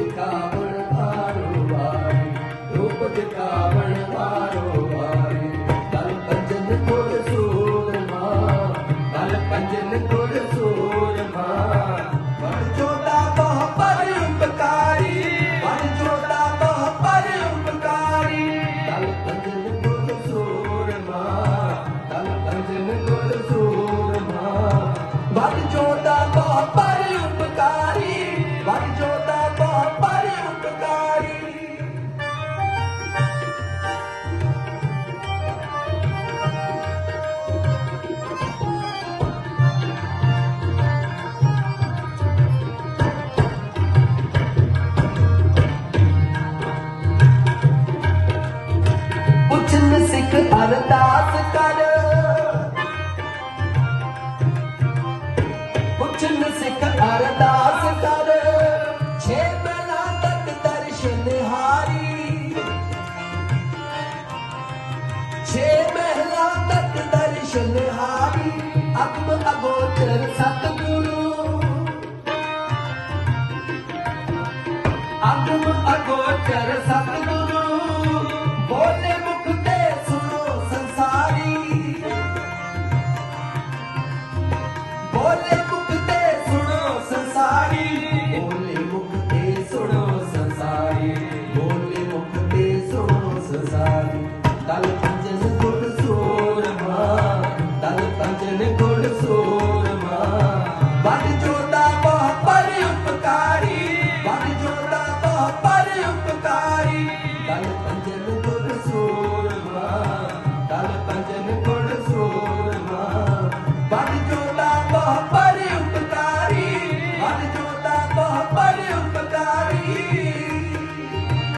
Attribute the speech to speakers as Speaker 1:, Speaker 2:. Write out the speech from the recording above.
Speaker 1: दिखा मन भारो भाई रूप दिखा ਅਰਦਾਸ ਕਰ। ਪੁੱਛਨ ਸਿੱਖ ਅਰਦਾਸ 아빠.